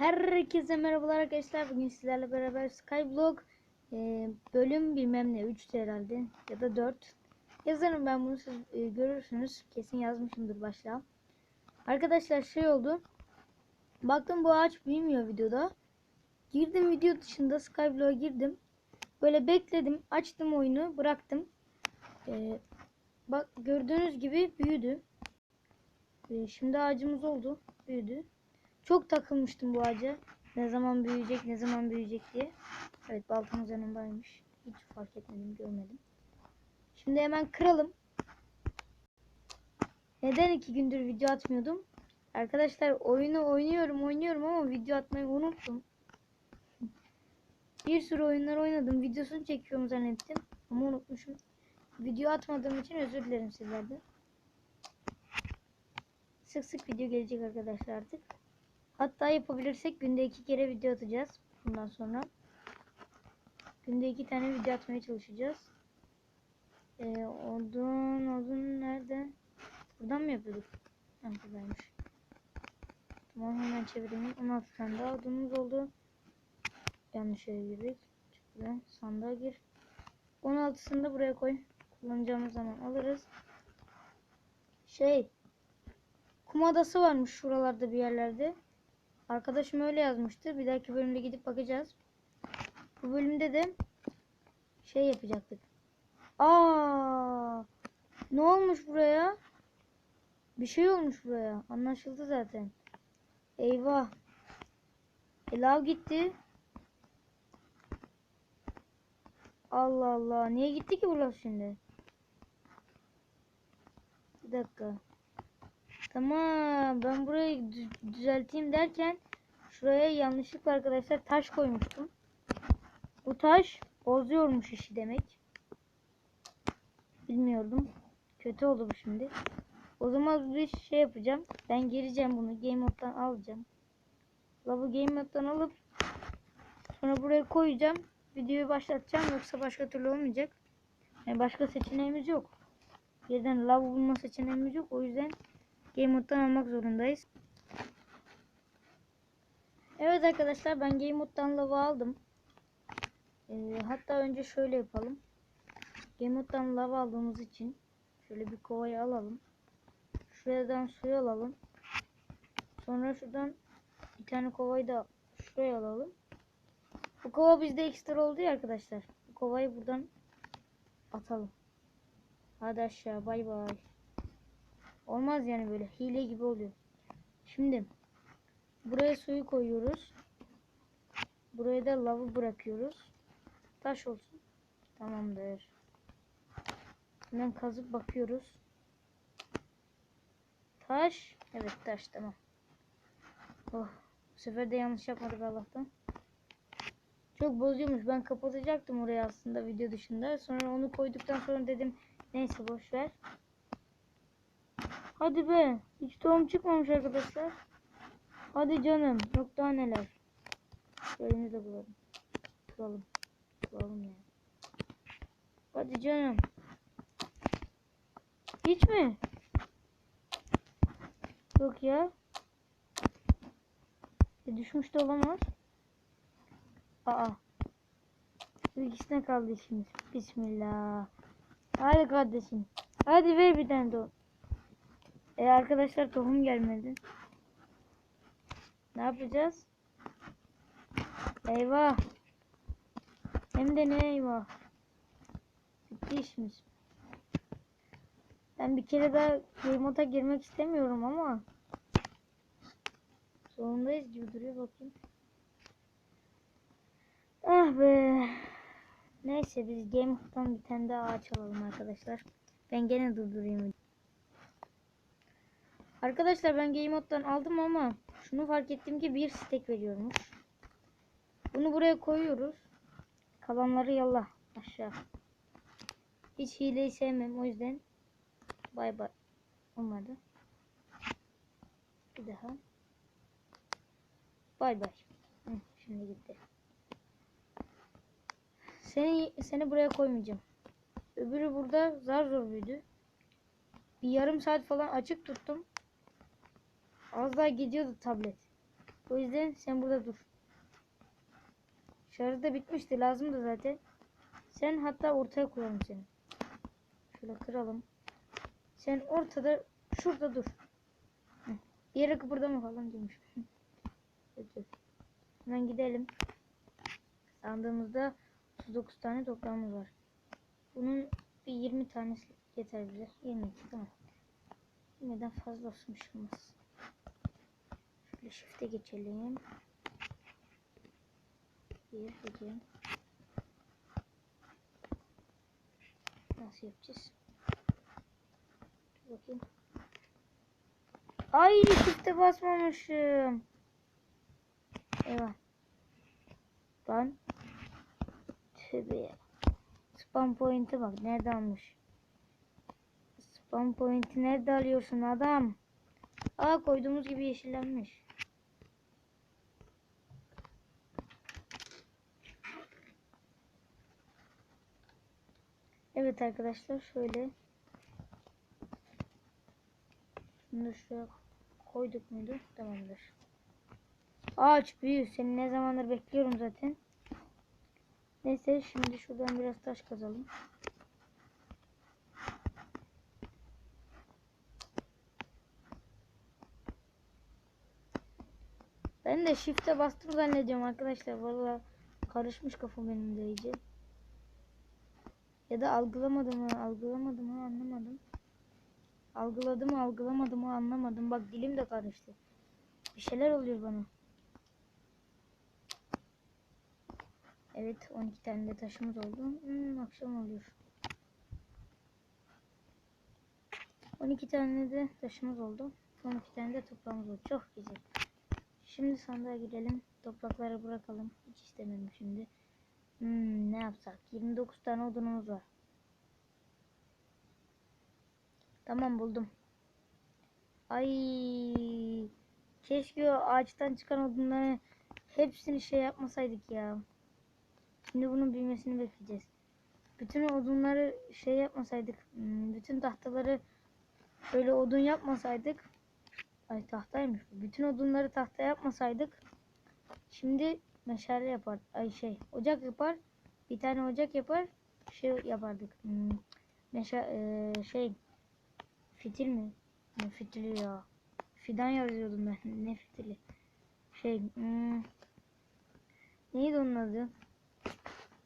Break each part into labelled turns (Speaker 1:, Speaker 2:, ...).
Speaker 1: Herkese merhabalar arkadaşlar. Bugün sizlerle beraber Skyblock e, bölüm bilmem ne 3 herhalde ya da 4. Yazarım ben bunu siz e, görürsünüz. Kesin yazmışımdır başta. Arkadaşlar şey oldu. Baktım bu ağaç büyümüyor videoda. Girdim video dışında Skyblock'a girdim. Böyle bekledim. Açtım oyunu. Bıraktım. E, bak gördüğünüz gibi büyüdü. E, şimdi ağacımız oldu. Büyüdü. Çok takılmıştım bu ağaca. Ne zaman büyüyecek, ne zaman büyüyecek diye. Evet baltamız yanındaymış. Hiç fark etmedim, görmedim. Şimdi hemen kıralım. Neden iki gündür video atmıyordum? Arkadaşlar oyunu oynuyorum, oynuyorum ama video atmayı unuttum. Bir sürü oyunlar oynadım. Videosunu çekiyorum zannettim. Ama unutmuşum. Video atmadığım için özür dilerim sizlerden. Sık sık video gelecek arkadaşlar artık. Hatta yapabilirsek günde iki kere video atacağız. Bundan sonra. Günde iki tane video atmaya çalışacağız. Ee, odun, odun nerede? Buradan mı yapıyorduk? Ha, buradaymış. Tamam hemen çevireyim. 16 tane daha odunumuz oldu. Yanlış yere girdik. Çık buraya. Sandığa gir. 16'sını da buraya koy. Kullanacağımız zaman alırız. Şey. Kum adası varmış şuralarda bir yerlerde. Arkadaşım öyle yazmıştı. Bir dahaki bölümde gidip bakacağız. Bu bölümde de şey yapacaktık. Aa! Ne olmuş buraya? Bir şey olmuş buraya. Anlaşıldı zaten. Eyvah. E, lav gitti. Allah Allah. Niye gitti ki bu şimdi? Bir dakika. Tamam ben burayı dü- düzelteyim derken şuraya yanlışlıkla arkadaşlar taş koymuştum. Bu taş bozuyormuş işi demek. Bilmiyordum. Kötü oldu bu şimdi. O zaman bir şey yapacağım. Ben gireceğim bunu. Game mode'dan alacağım. Lavı game mode'dan alıp sonra buraya koyacağım. Videoyu başlatacağım yoksa başka türlü olmayacak. Yani başka seçeneğimiz yok. Birden lav bulma seçeneğimiz yok. O yüzden Game Mode'dan almak zorundayız. Evet arkadaşlar ben Game Mode'dan lava aldım. Ee, hatta önce şöyle yapalım. Game Mode'dan lava aldığımız için şöyle bir kovayı alalım. Şuradan suyu alalım. Sonra şuradan bir tane kovayı da şuraya alalım. Bu kova bizde ekstra oldu ya arkadaşlar. Bu kovayı buradan atalım. Hadi aşağı bay bay. Olmaz yani böyle hile gibi oluyor. Şimdi buraya suyu koyuyoruz. Buraya da lavı bırakıyoruz. Taş olsun. Tamamdır. Hemen kazıp bakıyoruz. Taş. Evet taş tamam. Oh. Bu sefer de yanlış yapmadık Allah'tan. Çok bozuyormuş. Ben kapatacaktım orayı aslında video dışında. Sonra onu koyduktan sonra dedim neyse boş ver. Hadi be. Hiç tohum çıkmamış arkadaşlar. Hadi canım. Yok daha neler. Şöyle de bulalım. Bulalım. Bulalım ya. Hadi canım. Hiç mi? Yok ya. E düşmüş de olamaz. Aa. İkisine kaldı işimiz. Bismillah. Hadi kardeşim. Hadi ver bir tane tohum. E arkadaşlar tohum gelmedi. Ne yapacağız? Eyvah. Hem de ne eyvah. Bitti işimiz. Ben bir kere daha game girmek istemiyorum ama zorundayız gibi duruyor bakayım. Ah be. Neyse biz game bir tane daha ağaç alalım arkadaşlar. Ben gene durdurayım. Arkadaşlar ben Game Mode'dan aldım ama şunu fark ettim ki bir stack veriyormuş. Bunu buraya koyuyoruz. Kalanları yallah aşağı. Hiç hileyi sevmem o yüzden. Bay bay. Olmadı. Bir daha. Bay bay. Şimdi gitti. Seni seni buraya koymayacağım. Öbürü burada zar zor büyüdü. Bir yarım saat falan açık tuttum. Az daha gidiyordu tablet. O yüzden sen burada dur. Şarjı da bitmişti. Lazımdı zaten. Sen hatta ortaya koyalım seni. Şöyle kıralım. Sen ortada şurada dur. Hı. Bir yere kıpırdama falan demiş. Hemen gidelim. Sandığımızda 39 tane toprağımız var. Bunun bir 20 tanesi yeter bize. 22 tamam. 20'den fazla olsun bir şey olmaz. Şöyle shift'e geçelim. Bir, iki. Nasıl yapacağız? Dur bakayım. Ay shift'e basmamışım. Eyvah. Lan. Tövbe. Spam point'e bak. Nerede almış? Spam point'i nerede alıyorsun adam? Aa koyduğumuz gibi yeşillenmiş. Evet arkadaşlar şöyle. Bunu şuraya koyduk muydu? Tamamdır. Ağaç büyü. Seni ne zamandır bekliyorum zaten. Neyse şimdi şuradan biraz taş kazalım. Ben de shift'e bastım zannediyorum arkadaşlar. Vallahi karışmış kafam benim de iyice. Ya da algılamadım mı, algılamadım mı anlamadım. Algıladım algılamadım mı anlamadım. Bak dilim de karıştı. Bir şeyler oluyor bana. Evet 12 tane de taşımız oldu. Hmm, akşam oluyor. 12 tane de taşımız oldu. 12 tane de toprağımız oldu. Çok güzel. Şimdi sandığa girelim. Toprakları bırakalım. Hiç istemiyorum şimdi. Hmm, ne yapsak? 29 tane odunumuz var. Tamam buldum. Ay keşke o ağaçtan çıkan odunları hepsini şey yapmasaydık ya. Şimdi bunun büyümesini bekleyeceğiz. Bütün odunları şey yapmasaydık. hmm, Bütün tahtaları böyle odun yapmasaydık. Ay tahtaymış. Bütün odunları tahta yapmasaydık. Şimdi meşale yapar. Ay şey ocak yapar. Bir tane ocak yapar. Şey yapardık. Hmm, meşa eee, şey fitil mi? Ne fitili ya? Fidan yazıyordum ben. Ne fitili? Şey hmm, neydi onun adı?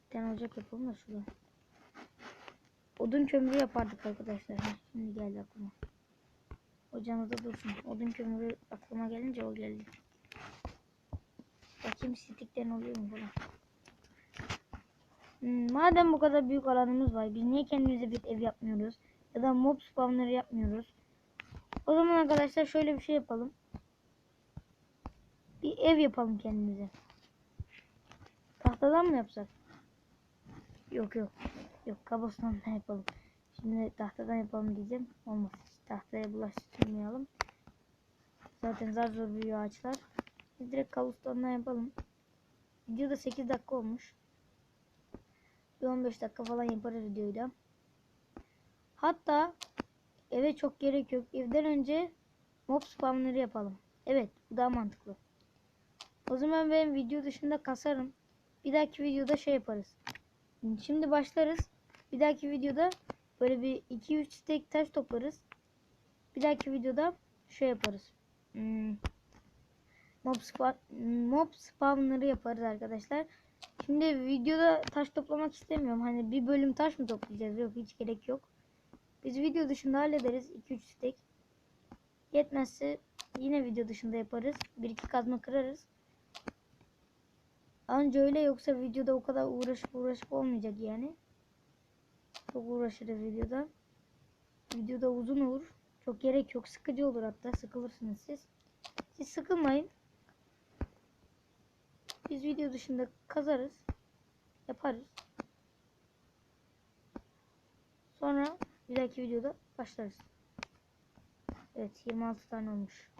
Speaker 1: Bir tane ocak yapalım da şurada. Odun kömürü yapardık arkadaşlar. Şimdi geldi aklıma. Ocağımızda dursun. Odun kömürü aklıma gelince o geldi. Bakayım stikten oluyor mu falan. Hmm, madem bu kadar büyük alanımız var. Biz niye kendimize bir ev yapmıyoruz? Ya da mob spawnları yapmıyoruz. O zaman arkadaşlar şöyle bir şey yapalım. Bir ev yapalım kendimize. Tahtadan mı yapsak? Yok yok. Yok kabustondan yapalım. Şimdi tahtadan yapalım diyeceğim. Olmaz. Tahtaya bulaştırmayalım. Zaten zar zor büyüyor ağaçlar. Biz direkt kabustondan yapalım. Videoda 8 dakika olmuş. Bir 15 dakika falan yaparız videoyu da. Hatta eve çok gerek yok. Evden önce mob spamları yapalım. Evet bu daha mantıklı. O zaman ben video dışında kasarım. Bir dahaki videoda şey yaparız. Şimdi başlarız. Bir dahaki videoda böyle bir 2-3 stek taş toplarız. Bir dahaki videoda şey yaparız. Hmm, mob, spa mob spamları yaparız arkadaşlar. Şimdi videoda taş toplamak istemiyorum. Hani bir bölüm taş mı toplayacağız? Yok hiç gerek yok. Biz video dışında hallederiz. 2-3 stek. Yetmezse yine video dışında yaparız. Bir iki kazma kırarız. Anca öyle yoksa videoda o kadar uğraşıp uğraşıp olmayacak yani. Çok uğraşırız videoda. Videoda uzun olur. Çok gerek yok. Sıkıcı olur hatta. Sıkılırsınız siz. Siz sıkılmayın. Biz video dışında kazarız. Yaparız. Sonra bir dahaki videoda başlarız. Evet 26 tane olmuş.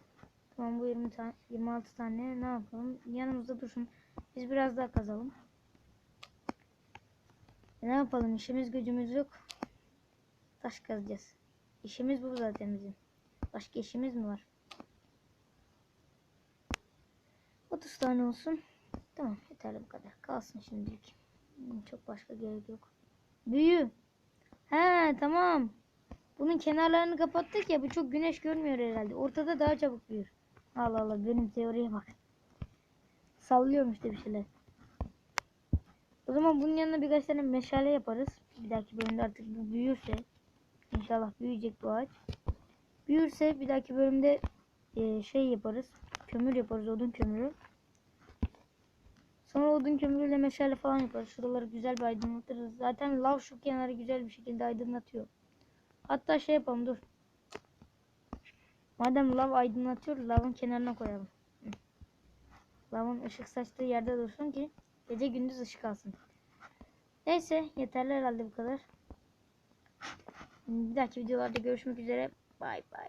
Speaker 1: Tamam bu 20 tane 26 tane ne yapalım? Yanımızda dursun. Biz biraz daha kazalım. E, ne yapalım? İşimiz gücümüz yok. Taş kazacağız. İşimiz bu zaten bizim. Başka işimiz mi var? 30 tane olsun. Tamam yeterli bu kadar. Kalsın şimdilik. Çok başka gerek yok. Büyü. He tamam. Bunun kenarlarını kapattık ya bu çok güneş görmüyor herhalde. Ortada daha çabuk büyür. Allah Allah benim teoriye bak. Sallıyormuş işte bir şeyler. O zaman bunun yanına birkaç tane meşale yaparız. Bir dahaki bölümde artık bu büyürse. İnşallah büyüyecek bu ağaç. Büyürse bir dahaki bölümde e, şey yaparız. Kömür yaparız odun kömürü. Sonra odun kömürüyle meşale falan yaparız. Şuraları güzel bir aydınlatırız. Zaten lav şu kenarı güzel bir şekilde aydınlatıyor. Hatta şey yapalım dur. Madem lav aydınlatıyor lavın kenarına koyalım. Lavın ışık saçtığı yerde dursun ki gece gündüz ışık alsın. Neyse yeterli herhalde bu kadar. Bir dahaki videolarda görüşmek üzere. Bay bay.